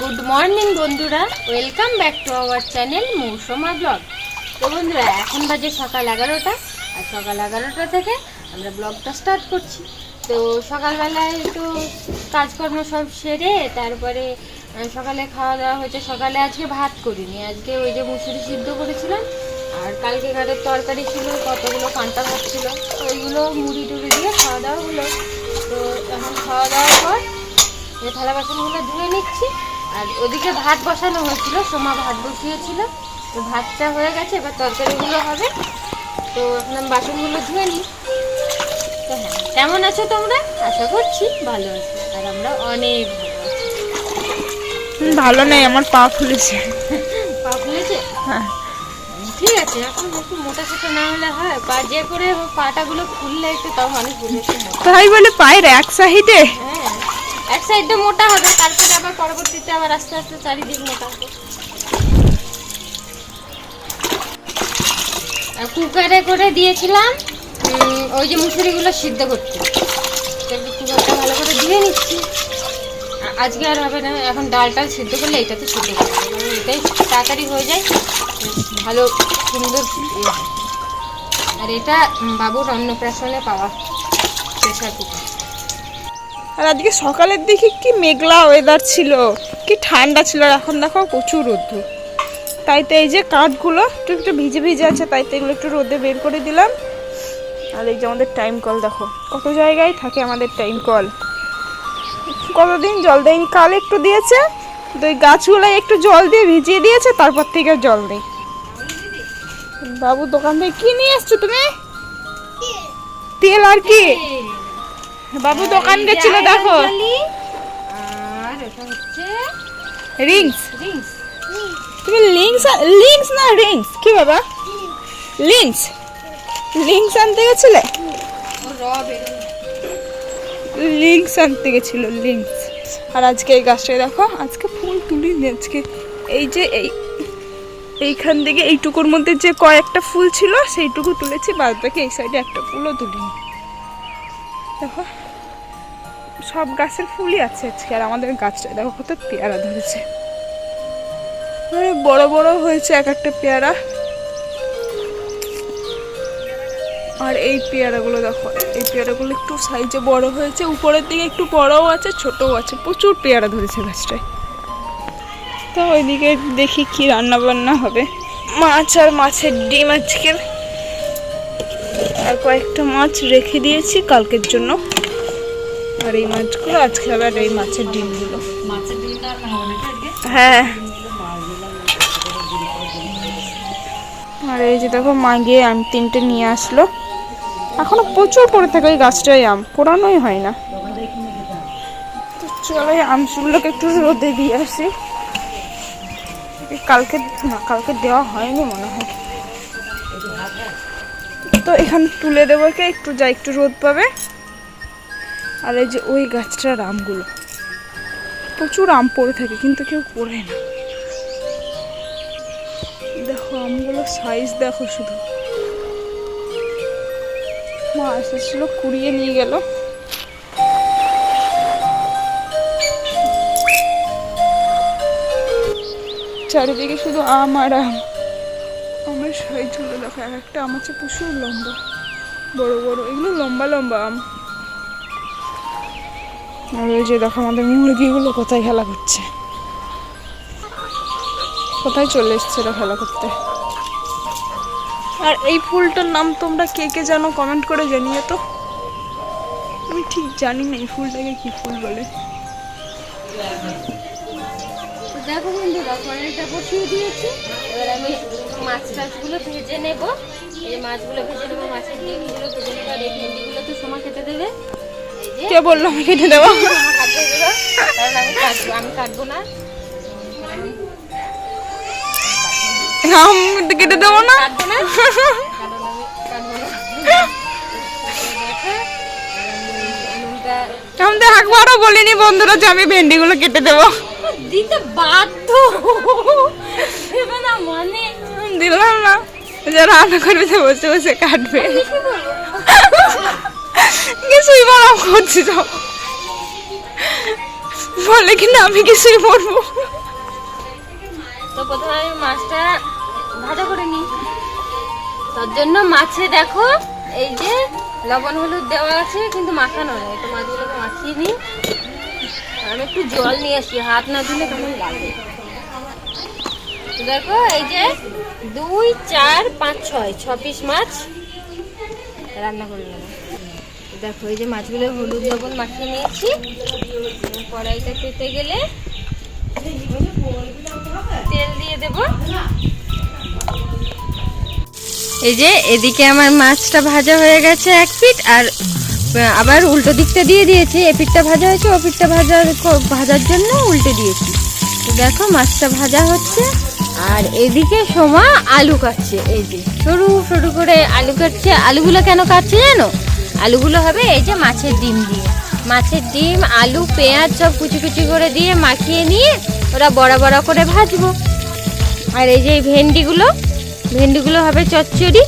Good morning বন্ধুরা। Welcome back to our channel Mousuma blog তো বন্ধুরা, এখন বাজে সকাল এগারোটা। আর সকাল এগারোটা থেকে আমরা ব্লগটা স্টার্ট করছি। তো সকালবেলায় একটু কাজকর্ম সব সেরে তারপরে সকালে খাওয়া দাওয়া হয়েছে। সকালে আজকে ভাত করিনি। আজকে ওই যে মুসুরি সিদ্ধ করেছিলাম। আর কালকে ঘাটের তরকারি ছিল, কতগুলো পান্তা ভাত ছিল। তো ওইগুলো মুড়ি টুড়ি দিয়ে খাওয়া দাওয়া হলো। তো এখন খাওয়া দাওয়ার পর থালা বাসনগুলো ধুয়ে নিচ্ছি। আর ওদিকে ভাত বসানো হয়েছিল সোমা ভাত বসিয়েছিল। তো ভাতটা হয়ে গেছে এবার তরকারিগুলো হবে। তো এখন আমি বাসনগুলো ধুয়ে নিই। তো হ্যাঁ কেমন আছো তোমরা? আশা করছি ভালো আছো। আর আমরা অনেক ভালো। আছি ভালো নেই আমার পা ফুলেছে। পা ফুলেছে? হ্যাঁ। ঠিক আছে এখন একটু মোটা সোটা না হলে হয়। পা যে করে পাটাগুলো ফুললে একটু তাও একটু তাই বলে পায়ের এক সাইডে? হ্যাঁ এক সাইডটা মোটা হবে, তারপরে আবার পরবর্তীতে আবার আস্তে আস্তে চারিদিক মোটা হবে। কুকারে করে দিয়েছিলাম ওই যে মুসুরিগুলো সিদ্ধ করতে। তো কুকারটা ভালো করে ধুয়ে নিচ্ছি। আজকে আর হবে না, এখন ডাল টাল সিদ্ধ করলে এটাতে সিদ্ধ করতে এটাই তাড়াতাড়ি হয়ে যায়, ভালো সুন্দর ইয়ে আর এটা বাবুর অন্নপ্রাশনে পাওয়া প্রেশার কুকার আর আজকে সকালের দিকে কি মেঘলা ওয়েদার ছিল কি ঠান্ডা ছিল আর এখন দেখো প্রচুর রোদ্দুর। তাই তো এই যে কাঠগুলো একটু একটু ভিজে ভিজে আছে তাই তো এগুলো একটু রোদে বের করে দিলাম। আর এই যে আমাদের টাইম কল দেখো কত জায়গায় থাকে আমাদের টাইম কল কতদিন জল দেয়নি? কাল একটু দিয়েছে তো ওই গাছগুলোয় একটু জল দিয়ে ভিজিয়ে দিয়েছে তারপর থেকে জল নেই। বাবু দোকান থেকে কি নিয়ে এসছো তুমি? তেল আর কি? বাবু দোকান গেছিল দেখো। আর এটা হচ্ছে রিংস। রিংস। তুমি লিংস লিংস না রিংস? কি বাবা? লিংস। লিংস আনতে গেছিলে? লিংস আনতে গেছিল লিংস। আর আজকে এই গাছটায় দেখো আজকে ফুল তুলিনি আজকে এই যে এই এইখান থেকে এইটুকুর মধ্যে যে কয়েকটা ফুল ছিল সেইটুকু তুলেছি বাদ বাকি এই সাইডে একটা ফুলও তুলিনি। দেখো। সব গাছের ফুলই আছে আজকে, আর আমাদের গাছটায় দেখো কত পেয়ারা ধরেছে। বড় বড় হয়েছে এক একটা পেয়ারা। আর এই পেয়ারাগুলো দেখো, এই পেয়ারাগুলো একটু সাইজে বড় হয়েছে, উপরের দিকে একটু বড়ও আছে, ছোটও আছে, প্রচুর পেয়ারা ধরেছে গাছটায়। তো ওইদিকে দেখি কি রান্না বান্না হবে। মাছ আর মাছের ডিম আজকের। আর কয়েকটা মাছ রেখে দিয়েছি কালকের জন্য। আর এই মাছগুলো আজকে আবার এই মাছের ডিমগুলো। হ্যাঁ। আর এই যে দেখো মা গিয়ে আম তিনটে নিয়ে আসলো। এখনও প্রচুর পড়ে থাকে ওই গাছটায় আম। কোরানোই হয় না। তো চলো এই আমগুলোকে একটু রোদে দিয়ে আসি। কালকে না কালকে দেওয়া হয়নি মনে হয়। তো এখানে তুলে দেবো কে? একটু যা একটু রোদ পাবে। আর এই যে ওই গাছটার আমগুলো। প্রচুর আম পড়ে থাকে, কিন্তু কেউ পড়ে না। দেখো আমগুলো সাইজ দেখো শুধু। মা এসেছিল, কুড়িয়ে নিয়ে গেল। চারিদিকে শুধু আম আর আম। আমের সাইজগুলো দেখো, এক একটা আম আছে প্রচুর লম্বা। বড় বড়, এগুলো লম্বা লম্বা আম। আর ওই যে দেখো আমাদের মুরগিগুলো কোথায় খেলা করছে। কোথায় চলে এসছে ওরা খেলা করতে? আর এই ফুলটার নাম তোমরা কে কে জানো কমেন্ট করে জানিয়ে তো। আমি ঠিক জানি না এই ফুলটাকে কি ফুল বলে। দেখো বন্ধুরা কড়াইটা বসিয়ে দিয়েছি। এবার আমি মাছ টাছগুলো ভেজে নেব। এই মাছগুলো ভেজে নেব, মাছের ডিমগুলো ভেজে নেব। কে বলল আমি কেটে দেবো। আমি কাটবো না আম কেটে দেবো না। আমি তো একবারও বলিনি বন্ধুরা যে আমি ভেন্ডিগুলো কেটে দেবো। দিতে বাধ্য। মানে? দিলাম না। যে রান্না করবে বসে বসে কাটবে। কিছুই বলা করছি বলে কিনা আমি কিছুই পড়ব তো প্রথমে আমি মাছটা ভাজা করে নিই। তার জন্য মাছে দেখো, এই যে লবণ হলুদ দেওয়া আছে, কিন্তু মাখানো নেই। একটু মাছগুলোকে মাখিয়ে নিই। আমি একটু জল নিয়ে আসি, হাত না দিলে কেমন লাগে। দেখো, এই যে দুই, চার, পাঁচ, ছয় ছ পিস মাছ রান্না করে নেব দেখো, এই যে মাছগুলো হলুদ লবণ মাখিয়ে নিয়েছি। কড়াইটা পেতে গেলে তেল দিয়ে দেব। এই যে এদিকে আমার মাছটা ভাজা হয়ে গেছে এক পিঠ, আর আবার উল্টো দিকটা দিয়ে দিয়েছি। এ পিঠটা ভাজা হয়েছে, ও পিঠটা ভাজার ক- ভাজার জন্য উল্টে দিয়েছি। তো দেখো, মাছটা ভাজা হচ্ছে। আর এদিকে সোমা আলু কাটছে, এই যে। সরু সরু করে আলু কাটছে। আলুগুলো কেন কাটছে জানো? আলুগুলো হবে এই যে মাছের ডিম দিয়ে। মাছের ডিম, আলু, পেঁয়াজ সব কুচি কুচি করে দিয়ে মাখিয়ে নিয়ে ওরা বড় বড় করে ভাজবো। আর এই যে ভেন্ডিগুলো ভেন্ডিগুলো হবে চচ্চড়ি।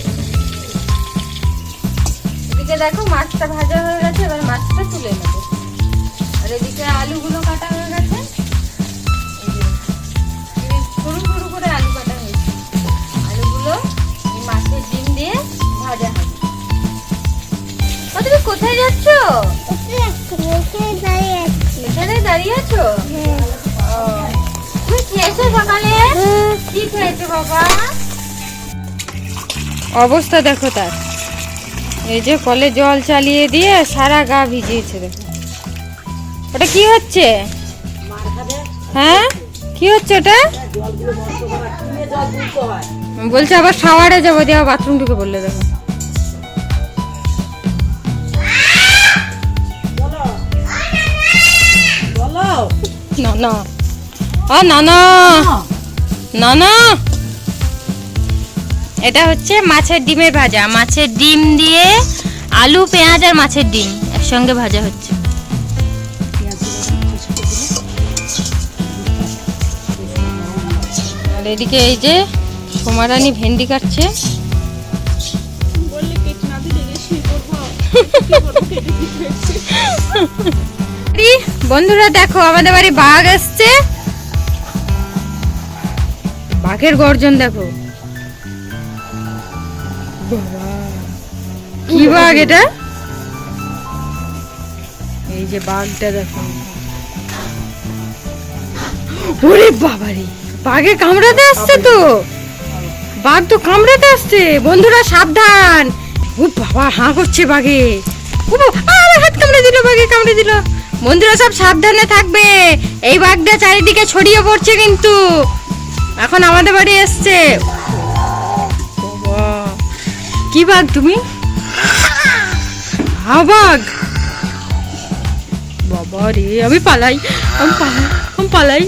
এদিকে দেখো মাছটা ভাজা হয়ে গেছে, এবার মাছটা তুলে নেব। আর এদিকে আলুগুলো কাটা বাবা? অবস্থা দেখো তার। এই যে কলে জল চালিয়ে দিয়ে সারা গা ভিজিয়েছে দেখো। ওটা কি হচ্ছে? হ্যাঁ? কি হচ্ছে ওটা? বলছে আবার শাওয়ারে যাব দিয়ে আবার বাথরুম ঢুকে বললে দেখো। না না না। না। না এটা হচ্ছে মাছের ডিমের ভাজা। মাছের ডিম দিয়ে আলু, পেঁয়াজ আর মাছের ডিম একসঙ্গে ভাজা হচ্ছে। আর এদিকে এই যে সোমারানি ভেন্ডি কাটছে। বন্ধুরা, দেখো আমাদের বাড়ি বাঘ এসছে। বাঘের গর্জন দেখো। কি বাঘ এটা? এই যে বাঘটা দেখো। ওরে বাবারে, বাঘে কামড়াতে আসছে তো। বাঘ তো কামড়াতে আসছে। বন্ধুরা, সাবধান। ও বাবা, হাঁ করছে বাঘে। ও হাত কামড়ে দিল, বাঘে কামড়ে দিল। বন্ধুরা, সব সাবধানে থাকবে। এই বাঘটা চারিদিকে ছড়িয়ে পড়ছে কিন্তু। এখন আমাদের বাড়ি এসছে। কি বাঘ তুমি? হা বাঘ। বাবা রে, আমি পালাই। আমি পালাই আমি পালাই।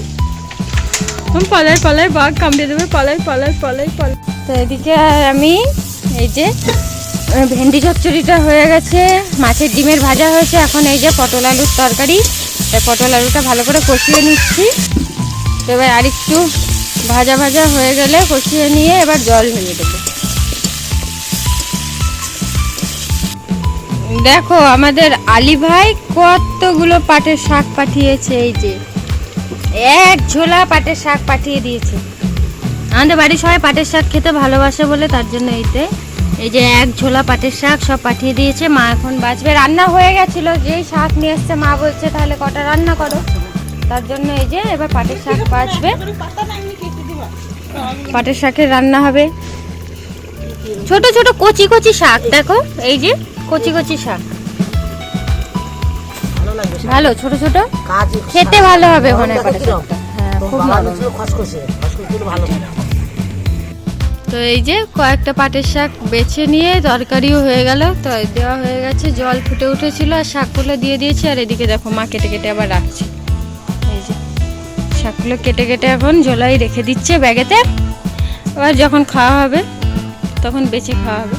আমি পালাই পালাই, বাঘ কামড়ে দেবে। পালাই পালাই পালাই পালাই। এদিকে আমি এই যে ভেন্ডি চচ্চড়িটা হয়ে গেছে। মাছের ডিমের ভাজা হয়েছে। এখন এই যে পটল আলুর তরকারি। পটল আলুটা ভালো করে কষিয়ে নিচ্ছি। তো আর আরেকটু ভাজা ভাজা হয়ে গেলে কষিয়ে নিয়ে এবার জল নিয়ে দেবো। দেখো, আমাদের আলী ভাই কতগুলো পাটের শাক পাঠিয়েছে, এই যে। এক ঝোলা পাটের শাক পাঠিয়ে দিয়েছে। আমাদের বাড়ির সবাই পাটের শাক খেতে ভালোবাসে বলে, তার জন্য এইতে। এই যে এক ঝোলা পাটের শাক সব পাঠিয়ে দিয়েছে, মা এখন বাঁচবে। রান্না হয়ে গেছিল, যেই শাক নিয়ে এসছে, মা বলছে, তাহলে কটা রান্না করো? তার জন্য এই যে এবার পাটের শাক বাঁচবে। পাটের শাকের রান্না হবে। ছোট ছোট কচি কচি শাক দেখো এই যে কচি কচি শাক। ভালো ছোট ছোট? খেতে ভালো হবে মনে পাটের শাকটা। হ্যাঁ তো খুব ভালো। তো এই যে কয়েকটা পাটের শাক বেছে নিয়ে তরকারিও হয়ে গেল। তো দেওয়া হয়ে গেছে জল ফুটে উঠেছিল আর শাকগুলো দিয়ে দিয়েছি। আর এদিকে দেখো মা কেটে কেটে আবার রাখছে। শাকগুলো কেটে কেটে এখন ঝোলাই রেখে দিচ্ছে ব্যাগেতে। এবার যখন খাওয়া হবে, তখন বেছে খাওয়া হবে।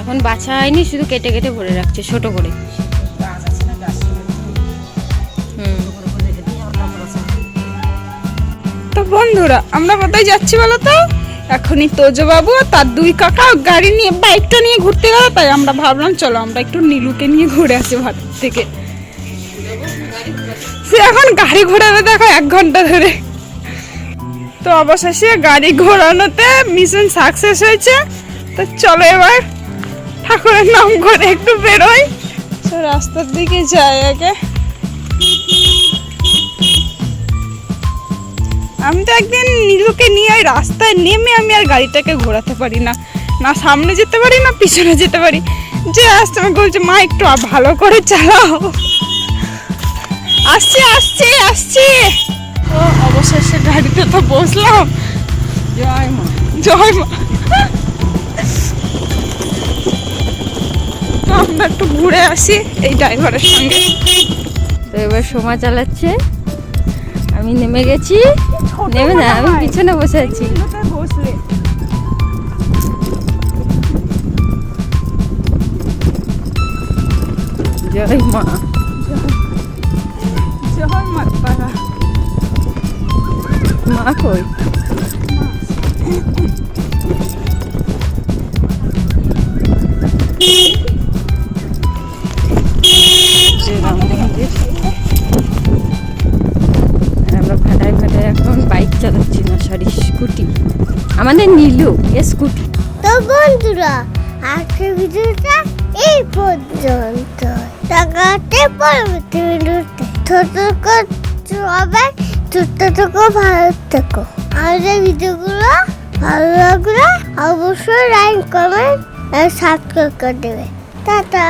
এখন বাছা হয়নি, শুধু কেটে কেটে ভরে রাখছে, ছোট করে। তো বন্ধুরা, আমরা কোথায় যাচ্ছি বলো তো? এখনই তোজো বাবু তার দুই কাকা গাড়ি নিয়ে, বাইকটা নিয়ে ঘুরতে গেল, তাই আমরা ভাবলাম, চলো আমরা একটু নীলুকে নিয়ে ঘুরে আসি ভারত থেকে। এখন গাড়ি ঘোরানো দেখো এক ঘণ্টা ধরে। তো অবশেষে গাড়ি ঘোরানোতে মিশন সাকসেস হয়েছে। তো চলো এবার ঠাকুরের নাম করে একটু বেরোই। তো রাস্তার দিকে যাই আগে। আমি তো একদিন নীলুকে নিয়ে ওই রাস্তায় নেমে আমি আর গাড়িটাকে ঘোরাতে পারি না। না সামনে যেতে পারি, না পিছনে যেতে পারি। যে আসতে আমাকে বলছে, মা, একটু ভালো করে চালাও। আসছি আসছি আসছি। ও, অবশেষে গাড়িতে তো বসলাম। জয় মা জয় মা। আমরা একটু ঘুরে আসি এই ড্রাইভারের সঙ্গে। তো এবার সোমা চালাচ্ছে। আমি নেমে গেছি। নেমে না, আমি পিছনে বসে আছি। বসলে জয় মা। এখন বাইক চালাচ্ছি না সরি স্কুটি আমাদের নিলু এ স্কুটি তো বন্ধুরা, আজকের ভিডিওটা এই পর্যন্ত টাকাতে পরবর্তী ভিডিওতে। ছোট সবাই ছোট্ট থেকো ভালো থেকো। আমাদের ভিডিওগুলো ভালো লাগলে অবশ্যই লাইক কমেন্ট সাবস্ক্রাইব করে দেবে। টাটা।